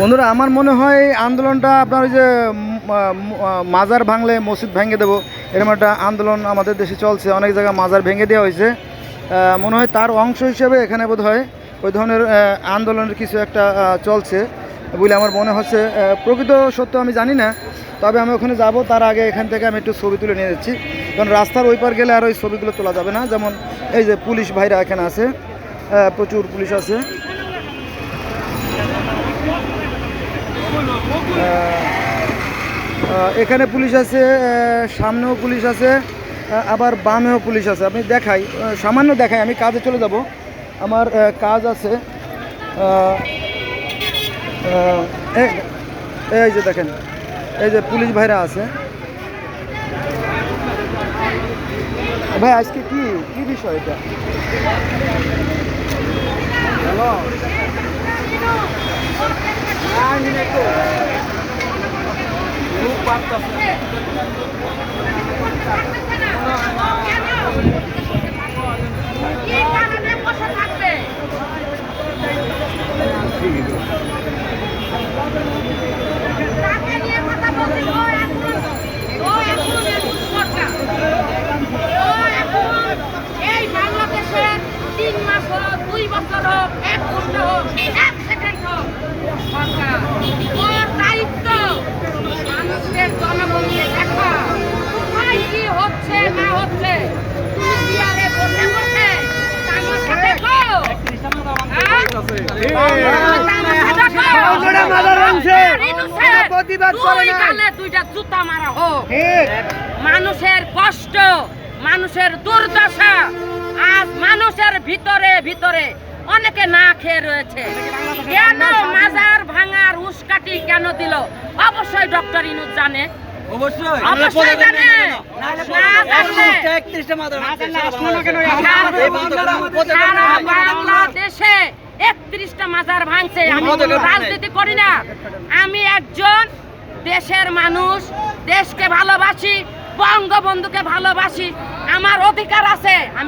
বন্ধুরা, আমার মনে হয় আন্দোলনটা আপনার ওই যে মাজার ভাঙলে মসজিদ ভেঙে দেবো, এরকম একটা আন্দোলন আমাদের দেশে চলছে, অনেক জায়গায় মাজার ভেঙে দেওয়া হয়েছে। মনে হয় তার অংশ হিসেবে এখানে বোধ হয় ওই ধরনের আন্দোলনের কিছু একটা চলছে বলে আমার মনে হচ্ছে। প্রকৃত সত্য আমি জানি না, তবে আমি ওখানে যাব, তার আগে এখান থেকে আমি একটু ছবি তুলে নিয়ে যাচ্ছি। কারণ রাস্তার ওই পার গেলে আর ওই ছবিগুলো তোলা যাবে না, যেমন এই যে পুলিশ ভাইরা এখানে আছে প্রচুর পুলিশ আছে। এখানে পুলিশ আছে সামনেও পুলিশ আছে আবার বামেও পুলিশ আছে। আপনি দেখাই সামান্য দেখাই, আমি কাজে চলে যাব। আমার কাজ আছে। এই যে দেখেন, এই যে পুলিশ ভাইরা আছে। ভাই, আজকে কি কি বিষয় এটা? হ্যালো তিন মাস দুই বছর হোক এক ঘণ্টা হোক এক সেকেন্ড হোক। মানুষের কষ্ট মানুষের দুর্দশা আজ মানুষের ভিতরে ভিতরে অনেকে না খেয়ে রয়েছে কেন? মাজার ভাঙার উস্কাটি কেন দিল অবশ্যই ডক্টর ইনুজ জানে অবশ্যই জানে না জানলে একত্রিশটা মাজার ভাঙছে আমি রাজনীতি করি না। আমি একজন দেশের মানুষ দেশকে ভালোবাসি বঙ্গবন্ধুকে ভালোবাসি আমার অধিকার আছে।